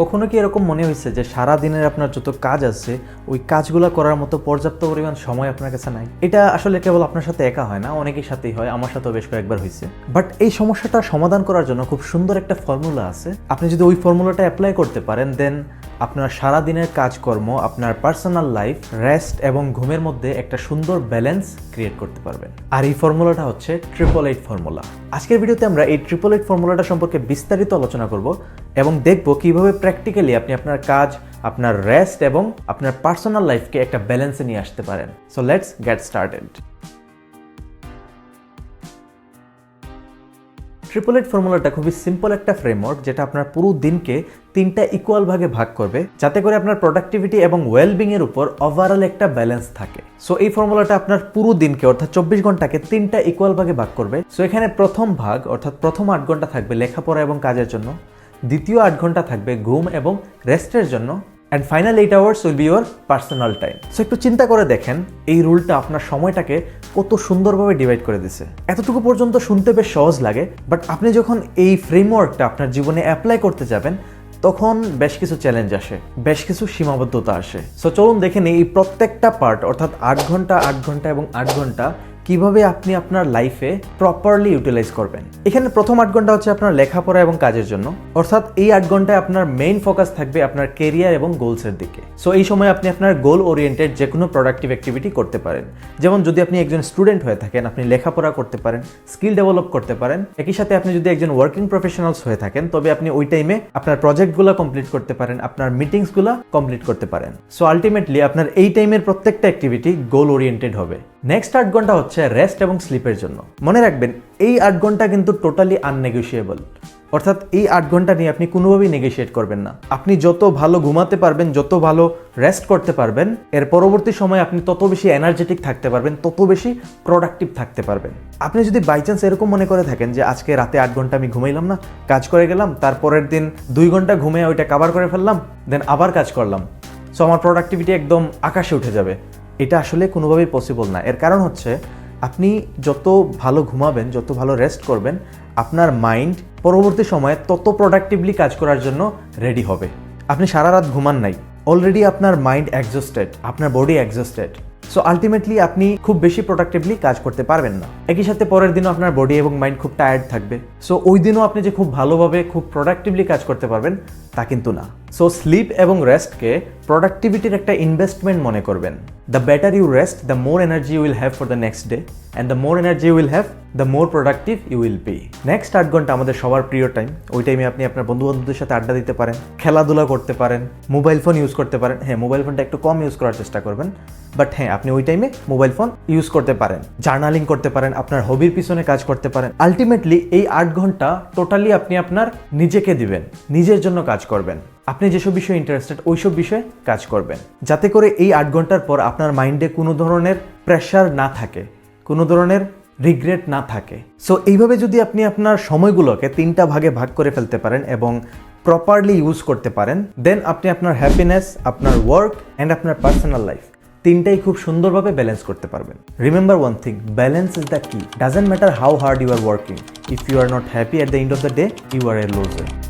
কখনো কি এরকম মনে হয়েছে যে সারা দিনের আপনার যত কাজ আছে, ওই কাজগুলো করার মতো পর্যাপ্ত পরিমাণ সময় আপনার কাছে নাই? এটা আসলে কেবল আপনার সাথে একা হয় না, অনেকের সাথেই হয়, আমার সাথেও বেশ কয়েকবার হয়েছে। বাট এই সমস্যাটা সমাধান করার জন্য খুব সুন্দর একটা ফর্মুলা আছে। আপনি যদি ওই ফর্মুলাটা অ্যাপ্লাই করতে পারেন দেন আপনার সারা দিনের কাজকর্ম, আপনার পার্সোনাল লাইফ রেস্ট এবং ঘুমের মধ্যে একটা সুন্দর ব্যালেন্স ক্রিয়েট করতে পারবেন। আর এই ফর্মুলাটা হচ্ছে ট্রিপল এইট ফর্মুলা আজকের ভিডিওতে আমরা এই ট্রিপল এইট ফর্মুলাটা সম্পর্কে বিস্তারিত আলোচনা করব। এবং দেখব কীভাবে প্র্যাকটিক্যালি আপনি আপনার কাজ, আপনার রেস্ট এবং আপনার পার্সোনাল লাইফকে একটা ব্যালেন্সে নিয়ে আসতে পারেন। So let's get started triple eight ফর্মুলাটা খুবই সিম্পল একটা ফ্রেমওয়ার্ক যেটা আপনার পুরো দিনকে তিনটা ইকুয়াল ভাগে ভাগ করবে, যাতে করে আপনার প্রোডাক্টিভিটি এবং ওয়েলবিং এর উপর ওভারঅল একটা ব্যালেন্স থাকে। সো এই ফর্মুলাটা আপনার পুরো দিনকে অর্থাৎ চব্বিশ ঘন্টাকে তিনটা ইকুয়াল ভাগে ভাগ করবে। সো এখানে প্রথম ভাগ অর্থাৎ প্রথম আট ঘণ্টা থাকবে লেখাপড়া এবং কাজের জন্য। দ্বিতীয় আট ঘণ্টা থাকবে ঘুম এবং রেস্টের জন্য। And final eight hours will be your personal time so একটু চিন্তা করে দেখেন, এই রুলটা আপনার সময়টাকে কত সুন্দরভাবে ডিভাইড করে দিছে। এতটুকু পর্যন্ত শুনতে বেশ সহজ লাগে বাট আপনি যখন এই ফ্রেমওয়ার্কটা আপনার জীবনে অ্যাপ্লাই করতে যাবেন, তখন বেশ কিছু চ্যালেঞ্জ আসে, বেশ কিছু সীমাবদ্ধতা আসে। সো চলুন দেখে নিই এই প্রত্যেকটা পার্ট অর্থাৎ আট ঘণ্টা আট ঘণ্টা এবং আট ঘণ্টা কীভাবে আপনি আপনার লাইফে প্রপারলি ইউটিলাইজ করবেন? এখানে প্রথম আট ঘণ্টা হচ্ছে আপনার লেখাপড়া এবং কাজের জন্য। অর্থাৎ এই আট ঘন্টায় আপনার মেইন ফোকাস থাকবে আপনার কেরিয়ার এবং গোলসের দিকে। সো এই সময় আপনি আপনার গোল ওরিয়েন্টেড যে কোনো প্রোডাক্টিভ অ্যাক্টিভিটি করতে পারেন। যেমন যদি আপনি একজন স্টুডেন্ট হয়ে থাকেন, আপনি লেখাপড়া করতে পারেন স্কিল ডেভেলপ করতে পারেন, একই সাথে আপনি যদি একজন ওয়ার্কিং প্রফেশনালস হয়ে থাকেন, তবে আপনি ওই টাইমে আপনার প্রজেক্টগুলো কমপ্লিট করতে পারেন, আপনার মিটিংসগুলো কমপ্লিট করতে পারেন। সো আলটিমেটলি আপনার এই টাইমের প্রত্যেকটা অ্যাক্টিভিটি গোল ওরিয়েন্টেড হবে। নেক্সট আট ঘণ্টা হচ্ছে রেস্ট এবং স্লিপের জন্য। মনে রাখবেন, এই আট ঘণ্টা কিন্তু টোটালি আননেগোসিয়েবল অর্থাৎ এই আট ঘণ্টা নিয়ে আপনি কোনোভাবেই নেগোসিয়েট করবেন না। আপনি যত ভালো ঘুমাতে পারবেন, যত ভালো রেস্ট করতে পারবেন, এর পরবর্তী সময় আপনি তত বেশি এনার্জেটিক থাকতে পারবেন, তত বেশি প্রোডাক্টিভ থাকতে পারবেন। আপনি যদি বাই চান্স এরকম মনে করে থাকেন যে, আজকে রাতে আট ঘণ্টা আমি ঘুমাইলাম না, কাজ করে গেলাম, তারপরের দিন দুই ঘণ্টা ঘুমে ওইটা কাভার করে ফেললাম দেন আবার কাজ করলাম। সো আমার প্রোডাক্টিভিটি একদম আকাশে উঠে যাবে। এটা আসলে কোনোভাবেই পসিবল না। এর কারণ হচ্ছে, আপনি যত ভালো ঘুমাবেন, যত ভালো রেস্ট করবেন, আপনার মাইন্ড পরবর্তী সময়ে তত প্রোডাক্টিভলি কাজ করার জন্য রেডি হবে। আপনি সারা রাত ঘুমান নাই। অলরেডি আপনার মাইন্ড এক্সস্টেড আপনার বডি এক্সস্টেড সো আলটিমেটলি আপনি খুব বেশি প্রোডাক্টিভলি কাজ করতে পারবেন না। একই সাথে পরের দিনও আপনার বডি এবং মাইন্ড খুব টায়ার্ড থাকবে। সো ওই দিনও আপনি যে খুব ভালোভাবে, খুব প্রোডাক্টিভলি কাজ করতে পারবেন, তা কিন্তু না। সো স্লিপ এবং রেস্টকে প্রোডাক্টিভিটির একটা ইনভেস্টমেন্ট মনে করবেন। The better you rest the more energy will have for the next day and the more energy will have the more productive you will be next আট ঘণ্টা আমাদের সবার প্রিয় টাইম ওই টাইমে আপনি আপনার বন্ধু বান্ধবদের সাথে আড্ডা দিতে পারেন, খেলাধুলা করতে পারেন মোবাইল ফোন ইউজ করতে পারেন। হ্যাঁ মোবাইল ফোনটা একটু কম ইউজ করার চেষ্টা করবেন বাট হ্যাঁ আপনি ওই টাইমে মোবাইল ফোন ইউজ করতে পারেন। জার্নালিং করতে পারেন, আপনার হবির পিছনে কাজ করতে পারেন। আলটিমেটলি এই আট ঘণ্টা টোটালি আপনি আপনার নিজেকে দিবেন, নিজের জন্য কাজ করবেন। আপনি যেসব বিষয়ে ইন্টারেস্টেড ওইসব বিষয়ে কাজ করবেন। যাতে করে এই আট ঘণ্টার পর আপনার মাইন্ডে কোনো ধরনের প্রেশার না থাকে, কোনো ধরনের রিগ্রেট না থাকে। সো এইভাবে যদি আপনি আপনার সময়গুলোকে তিনটা ভাগে ভাগ করে ফেলতে পারেন এবং প্রপারলি ইউজ করতে পারেন দেন আপনি আপনার হ্যাপিনেস আপনার ওয়ার্ক অ্যান্ড আপনার পার্সোনাল লাইফ তিনটাই খুব সুন্দরভাবে ব্যালেন্স করতে পারবেন। Remember one thing balance is the key doesn't matter how hard you are working if you are not happy at the end of the day you are a loser